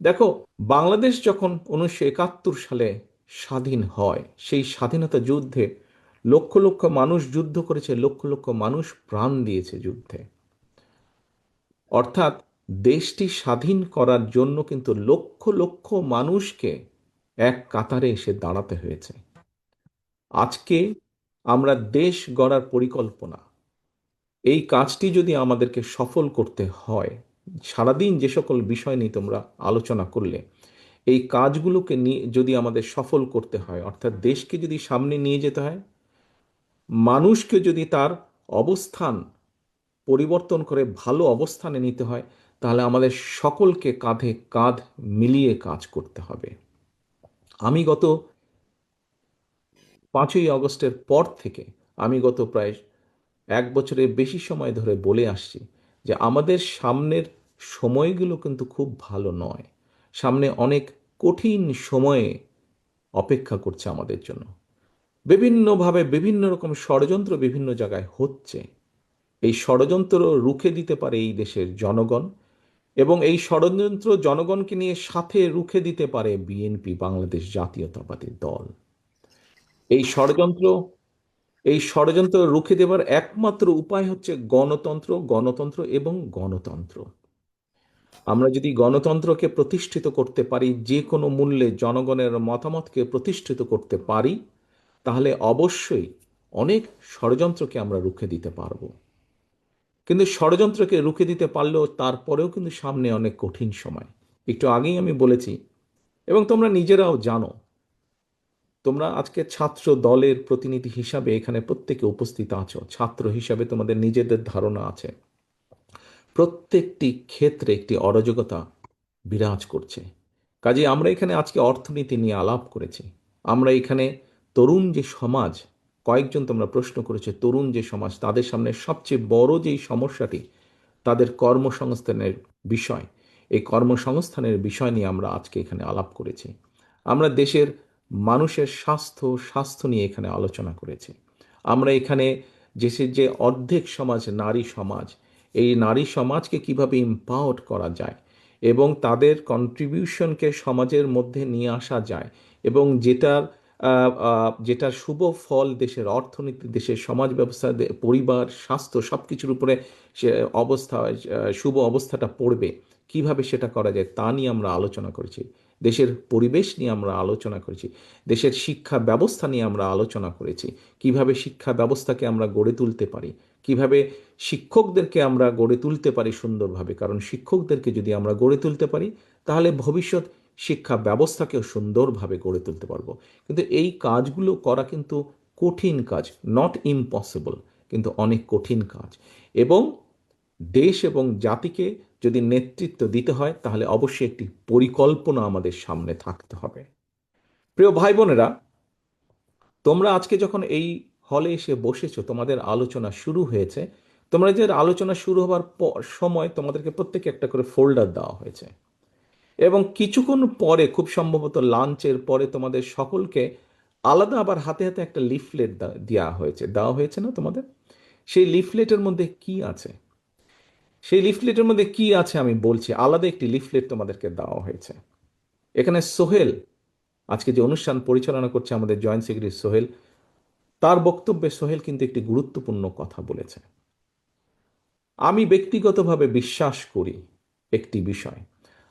দেখো, বাংলাদেশ যখন উনিশশো একাত্তর সালে স্বাধীন হয়, সেই স্বাধীনতা যুদ্ধে লক্ষ লক্ষ মানুষ যুদ্ধ করেছে, লক্ষ লক্ষ মানুষ প্রাণ দিয়েছে যুদ্ধে। অর্থাৎ দেশটি স্বাধীন করার জন্য কিন্তু লক্ষ লক্ষ মানুষকে এক কাতারে এসে দাঁড়াতে হয়েছে। আজকে আমরা দেশ গড়ার পরিকল্পনা, এই কাজটি যদি আমাদেরকে সফল করতে হয় সারাদিন যে সকল বিষয় নিয়ে তোমরা আলোচনা করলে, এই কাজগুলোকে নিয়ে যদি আমাদের সফল করতে হয়, অর্থাৎ দেশকে যদি সামনে নিয়ে যেতে হয়, মানুষকে যদি তার অবস্থান পরিবর্তন করে ভালো অবস্থানে নিতে হয়, তাহলে আমাদের সকলকে কাঁধে কাঁধ মিলিয়ে কাজ করতে হবে। আমি গত পাঁচই আগস্টের পর থেকে, আমি গত প্রায় এক বছরের বেশি সময় ধরে বলে আসছি যে আমাদের সামনের সময়গুলো কিন্তু খুব ভালো নয়। সামনে অনেক কঠিন সময়ে অপেক্ষা করছে আমাদের জন্য। বিভিন্নভাবে বিভিন্ন রকম ষড়যন্ত্র বিভিন্ন জায়গায় হচ্ছে। এই ষড়যন্ত্র রুখে দিতে পারে এই দেশের জনগণ এবং এই ষড়যন্ত্র জনগণকে নিয়ে সাথে রুখে দিতে পারে বিএনপি বাংলাদেশ জাতীয়তাবাদী দল। এই ষড়যন্ত্র এই ষড়যন্ত্র রুখে দেবার একমাত্র উপায় হচ্ছে গণতন্ত্র গণতন্ত্র এবং গণতন্ত্র। আমরা যদি গণতন্ত্রকে প্রতিষ্ঠিত করতে পারি, যে কোনো মূল্যে জনগণের মতামতকে প্রতিষ্ঠিত করতে পারি, তাহলে অবশ্যই অনেক ষড়যন্ত্রকে আমরা রুখে দিতে পারব। কিন্তু ষড়যন্ত্রকে রুখে দিতে পারলেও তারপরেও কিন্তু সামনে অনেক কঠিন সময়। একটু আগেই আমি বলেছি, এবং তোমরা নিজেরাও জানো, তোমরা আজকে ছাত্র দলের প্রতিনিধি হিসাবে এখানে প্রত্যেকে উপস্থিত আছো। ছাত্র হিসাবে তোমাদের নিজেদের ধারণা আছে। প্রত্যেকটি ক্ষেত্রে একটি অরাজকতা বিরাজ করছে। কাজে আমরা এখানে আজকে অর্থনীতি নিয়ে আলাপ করেছি। আমরা এখানে তরুণ যে সমাজ, কয়েকজন তোমরা প্রশ্ন করেছে, তরুণ যে সমাজ, তাদের সামনে সবচেয়ে বড় যেই সমস্যাটি, তাদের কর্মসংস্থানের বিষয়। এই কর্মসংস্থানের বিষয় নিয়ে আমরা আজকে এখানে আলাপ করেছি। আমরা দেশের মানুষের স্বাস্থ্য স্বাস্থ্য নিয়ে এখানে আলোচনা করেছি। আমরা এখানে দেশের যে অর্ধেক সমাজ, নারী সমাজ এই নারী সমাজকে কীভাবে ইম্পাওয়ার করা যায় এবং তাদের কন্ট্রিবিউশনকে সমাজের মধ্যে নিয়ে আসা যায় এবং যেটার যেটার শুভ ফল দেশের অর্থনীতি, দেশের সমাজ ব্যবস্থা পরিবার, স্বাস্থ্য সব কিছুর উপরে সে অবস্থা শুভ অবস্থাটা পড়বে। কীভাবে সেটা করা যায় তা নিয়ে আমরা আলোচনা করেছি। দেশের পরিবেশ নিয়ে আমরা আলোচনা করেছি। দেশের শিক্ষা ব্যবস্থা নিয়ে আমরা আলোচনা করেছি। কীভাবে শিক্ষা ব্যবস্থাকে আমরা গড়ে তুলতে পারি? কীভাবে শিক্ষকদেরকে আমরা গড়ে তুলতে পারি সুন্দরভাবে? কারণ শিক্ষকদেরকে যদি আমরা গড়ে তুলতে পারি, তাহলে ভবিষ্যৎ শিক্ষা ব্যবস্থাকেও সুন্দরভাবে গড়ে তুলতে পারব। কিন্তু এই কাজগুলো করা কিন্তু কঠিন কাজ নট ইম্পসিবল কিন্তু অনেক কঠিন কাজ। এবং দেশ এবং জাতিকে যদি নেতৃত্ব দিতে হয়, তাহলে অবশ্যই একটি পরিকল্পনা আমাদের সামনে থাকতে হবে। প্রিয় ভাই বোনেরা তোমরা আজকে যখন এই হলে এসে বসেছো, তোমাদের আলোচনা শুরু হয়েছে। তোমরা যে আলোচনা শুরু হবার সময় তোমাদেরকে প্রত্যেকে একটা করে ফোল্ডার দেওয়া হয়েছে। এবং কিছুক্ষণ পরে, খুব সম্ভবত লাঞ্চের পরে তোমাদের সকলকে আলাদা আবার হাতে হাতে একটা লিফলেট দেওয়া হয়েছে। দেওয়া হয়েছে না তোমাদের? সেই লিফলেটের মধ্যে কি আছে? সেই লিফলেটের মধ্যে কি আছে আমি বলছি। আলাদা একটি লিফলেট তোমাদেরকে দেওয়া হয়েছে। এখানে সোহেল, আজকে যে অনুষ্ঠান পরিচালনা করছে আমাদের জয়েন্ট সেক্রেটারি সোহেল, তার বক্তব্যে সোহেল কিন্তু একটি গুরুত্বপূর্ণ কথা বলেছে। আমি ব্যক্তিগতভাবে বিশ্বাস করি একটি বিষয়।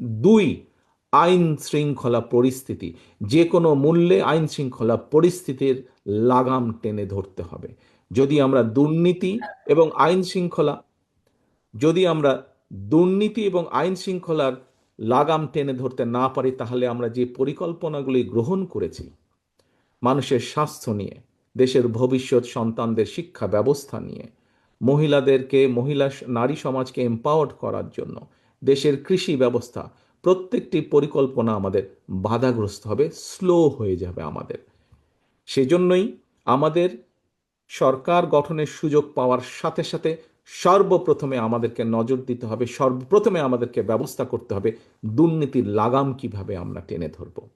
দুই, আইন শৃঙ্খলা পরিস্থিতি। যে কোনো মূল্যে আইন শৃঙ্খলা পরিস্থিতির লাগাম টেনে ধরতে হবে। যদি আমরা দুর্নীতি এবং আইন শৃঙ্খলা, যদি আমরা দুর্নীতি এবং আইন শৃঙ্খলার লাগাম টেনে ধরতে না পারি, তাহলে আমরা যে পরিকল্পনাগুলি গ্রহণ করেছি, মানুষের স্বাস্থ্য নিয়ে, দেশের ভবিষ্যৎ সন্তানদের শিক্ষা ব্যবস্থা নিয়ে, মহিলাদেরকে, মহিলা নারী সমাজকে এম্পাওয়ার্ড করার জন্য দেশের কৃষি ব্যবস্থা প্রত্যেকটি পরিকল্পনা আমাদের বাধাগ্রস্ত হবে স্লো হয়ে যাবে আমাদের। সেজন্যই আমাদের সরকার গঠনের সুযোগ পাওয়ার সাথে সাথে সর্বপ্রথমে আমাদেরকে নজর দিতে হবে, সর্বপ্রথমে আমাদেরকে ব্যবস্থা করতে হবে দুর্নীতির লাগাম কীভাবে আমরা টেনে ধরব।